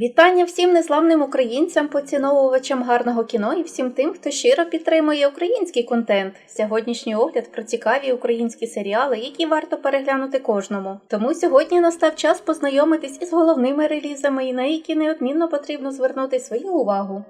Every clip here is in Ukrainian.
Вітання всім незламним українцям, поціновувачам гарного кіно і всім тим, хто щиро підтримує український контент. Сьогоднішній огляд про цікаві українські серіали, які варто переглянути кожному. Тому сьогодні настав час познайомитись із головними релізами, на які неодмінно потрібно звернути свою увагу.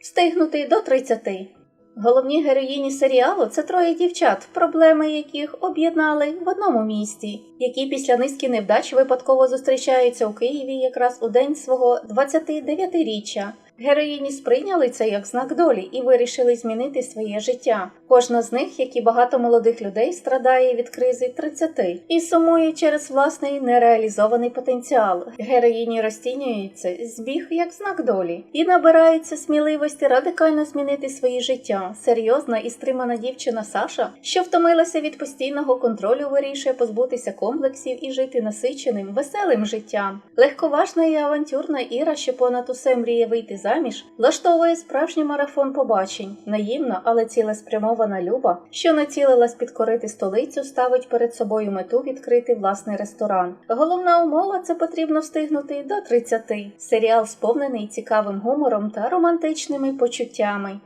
Встигнути до 30. Головні героїні серіалу це троє дівчат, проблеми яких об'єднали в одному місті, які після низки невдач випадково зустрічаються у Києві якраз у день свого 29-річчя. Героїні сприйняли це як знак долі і вирішили змінити своє життя. Кожна з них, як і багато молодих людей, страдає від кризи 30 і сумує через власний нереалізований потенціал. Героїні розцінюються збіг як знак долі і набираються сміливості радикально змінити своє життя. Серйозна і стримана дівчина Саша, що втомилася від постійного контролю, вирішує позбутися комплексів і жити насиченим, веселим життям. Легковажна і авантюрна Іра, що понад усе мріє вийти заміж, влаштовує справжній марафон побачень, наївна, але цілеспрямована Люба, що націлилась підкорити столицю, ставить перед собою мету відкрити власний ресторан. Головна умова це потрібно встигнути до 30. Серіал сповнений цікавим гумором та романтичними почуттями.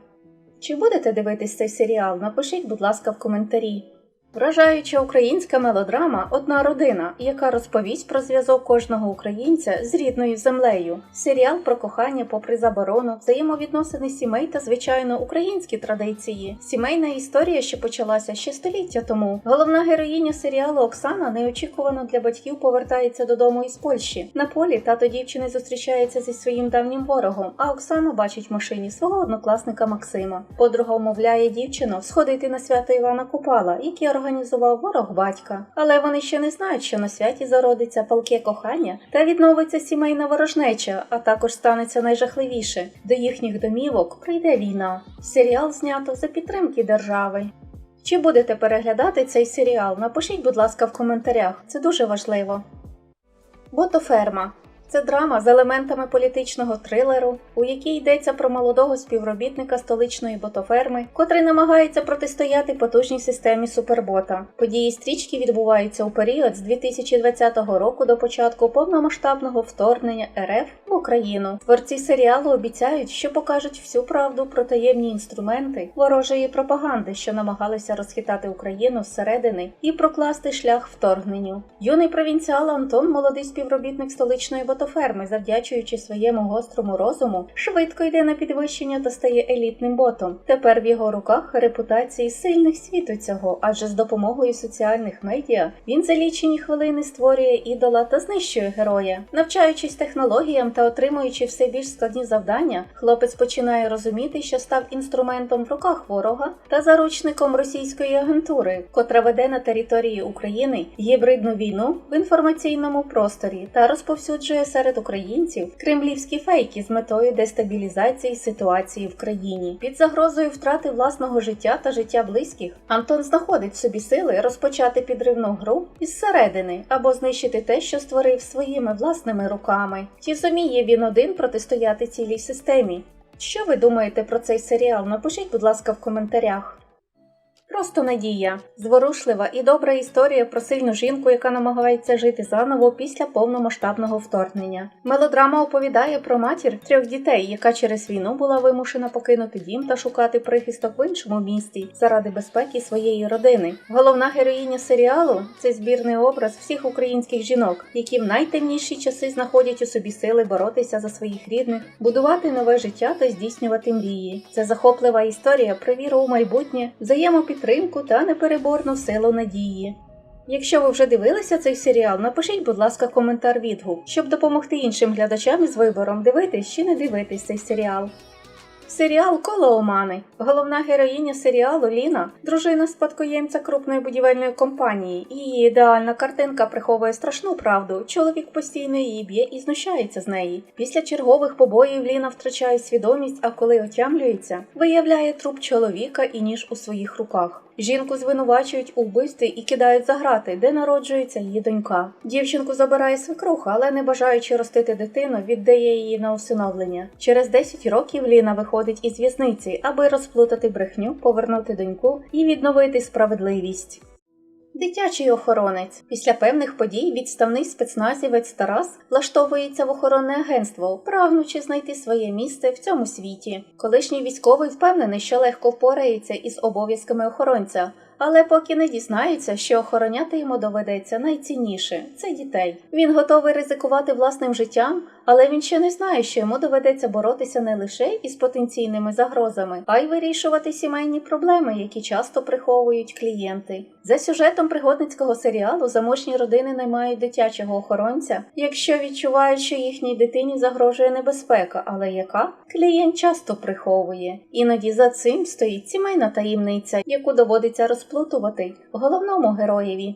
Чи будете дивитись цей серіал? Напишіть, будь ласка, в коментарі. Вражаюча українська мелодрама Одна родина, яка розповість про зв'язок кожного українця з рідною землею. Серіал про кохання попри заборону, взаємовідносини сімей та звичайно українські традиції. Сімейна історія, що почалася ще століття тому. Головна героїня серіалу Оксана неочікувано для батьків повертається додому із Польщі. На полі тато дівчини зустрічається зі своїм давнім ворогом, а Оксана бачить в машині свого однокласника Максима. Подруга умовляє дівчину сходити на свято Івана Купала, який організував ворог батька, але вони ще не знають, що на святі зародиться палке кохання та відновиться сімейна ворожнеча, а також станеться найжахливіше. До їхніх домівок прийде війна. Серіал знято за підтримки держави. Чи будете переглядати цей серіал? Напишіть, будь ласка, в коментарях. Це дуже важливо. Ботоферма це драма з елементами політичного трилеру, у якій йдеться про молодого співробітника столичної ботоферми, котрий намагається протистояти потужній системі супербота. Події стрічки відбуваються у період з 2020 року до початку повномасштабного вторгнення РФ в Україну. Творці серіалу обіцяють, що покажуть всю правду про таємні інструменти ворожої пропаганди, що намагалися розхитати Україну зсередини і прокласти шлях вторгненню. Юний провінціал Антон, молодий співробітник столичної ботоферми, ботоферми, завдячуючи своєму гострому розуму, швидко йде на підвищення та стає елітним ботом. Тепер в його руках репутації сильних світу цього, адже з допомогою соціальних медіа він за лічені хвилини створює ідола та знищує героя. Навчаючись технологіям та отримуючи все більш складні завдання, хлопець починає розуміти, що став інструментом в руках ворога та заручником російської агентури, котра веде на території України гібридну війну в інформаційному просторі та розповсюджує серед українців кремлівські фейки з метою дестабілізації ситуації в країні. Під загрозою втрати власного життя та життя близьких Антон знаходить в собі сили розпочати підривну гру із середини або знищити те, що створив своїми власними руками. Чи зуміє він один протистояти цілій системі? Що ви думаєте про цей серіал? Напишіть, будь ласка, в коментарях. Просто надія, зворушлива і добра історія про сильну жінку, яка намагається жити заново після повномасштабного вторгнення. Мелодрама оповідає про матір трьох дітей, яка через війну була вимушена покинути дім та шукати прихисток в іншому місті заради безпеки своєї родини. Головна героїня серіалу це збірний образ всіх українських жінок, які в найтемніші часи знаходять у собі сили боротися за своїх рідних, будувати нове життя та здійснювати мрії. Це захоплива історія про віру у майбутнє, взаємопідтримку підтримку та непереборну силу надії. Якщо ви вже дивилися цей серіал, напишіть, будь ласка, коментар відгук, щоб допомогти іншим глядачам із вибором дивитись чи не дивитись цей серіал. Серіал Коло Омани. Головна героїня серіалу Ліна, дружина спадкоємця крупної будівельної компанії. Її ідеальна картинка приховує страшну правду. Чоловік постійно її б'є і знущається з неї. Після чергових побоїв Ліна втрачає свідомість, а коли отямлюється, виявляє труп чоловіка і ніж у своїх руках. Жінку звинувачують у вбивстві і кидають за грати, де народжується її донька. Дівчинку забирає свекруха, але не бажаючи ростити дитину, віддає її на усиновлення. Через 10 років Ліна виходить із в'язниці, аби розплутати брехню, повернути доньку і відновити справедливість. Дитячий охоронець. Після певних подій відставний спецназівець Тарас влаштовується в охоронне агентство, прагнучи знайти своє місце в цьому світі. Колишній військовий впевнений, що легко впорається із обов'язками охоронця, але поки не дізнається, що охороняти йому доведеться найцінніше це дітей. Він готовий ризикувати власним життям, але він ще не знає, що йому доведеться боротися не лише із потенційними загрозами, а й вирішувати сімейні проблеми, які часто приховують клієнти. За сюжетом пригодницького серіалу заможні родини наймають дитячого охоронця, якщо відчувають, що їхній дитині загрожує небезпека, але яка клієнт часто приховує. Іноді за цим стоїть сімейна таємниця, яку доводиться розплутувати головному героєві.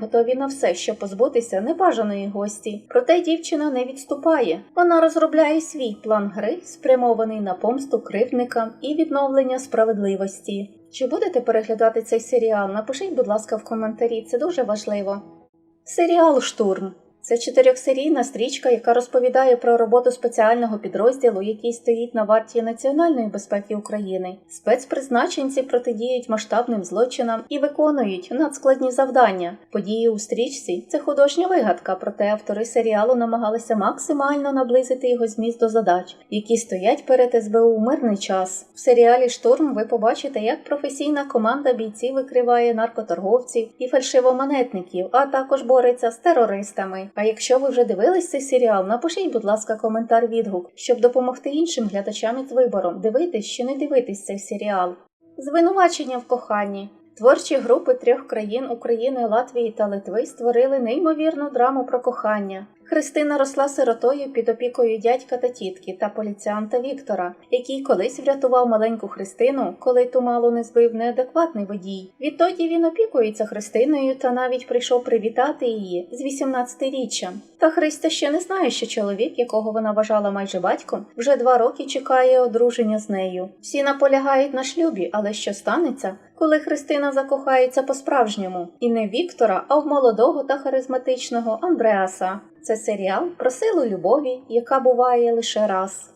готові на все, щоб позбутися небажаної гості. Проте дівчина не відступає. Вона розробляє свій план гри, спрямований на помсту кривдникам і відновлення справедливості. Чи будете переглядати цей серіал? Напишіть, будь ласка, в коментарі, це дуже важливо. Серіал Штурм. Це чотирьохсерійна стрічка, яка розповідає про роботу спеціального підрозділу, який стоїть на варті національної безпеки України. Спецпризначенці протидіють масштабним злочинам і виконують надскладні завдання. Події у стрічці це художня вигадка, проте автори серіалу намагалися максимально наблизити його зміст до задач, які стоять перед СБУ у мирний час. В серіалі Штурм ви побачите, як професійна команда бійців викриває наркоторговців і фальшивомонетників, а також бореться з терористами. А якщо ви вже дивились цей серіал, напишіть, будь ласка, коментар відгук, щоб допомогти іншим глядачам із вибором, дивитись чи не дивитись цей серіал. Звинувачення в коханні. Творчі групи трьох країн України, Латвії та Литви створили неймовірну драму про кохання. Христина росла сиротою під опікою дядька та тітки та поліціанта Віктора, який колись врятував маленьку Христину, коли ту мало не збив неадекватний водій. Відтоді він опікується Христиною та навіть прийшов привітати її з 18-річчям. Та Христя ще не знає, що чоловік, якого вона вважала майже батьком, вже два роки чекає одруження з нею. Всі наполягають на шлюбі, але що станеться? Коли Христина закохається по-справжньому, і не Віктора, а в молодого та харизматичного Андреаса. Це серіал про силу любові, яка буває лише раз.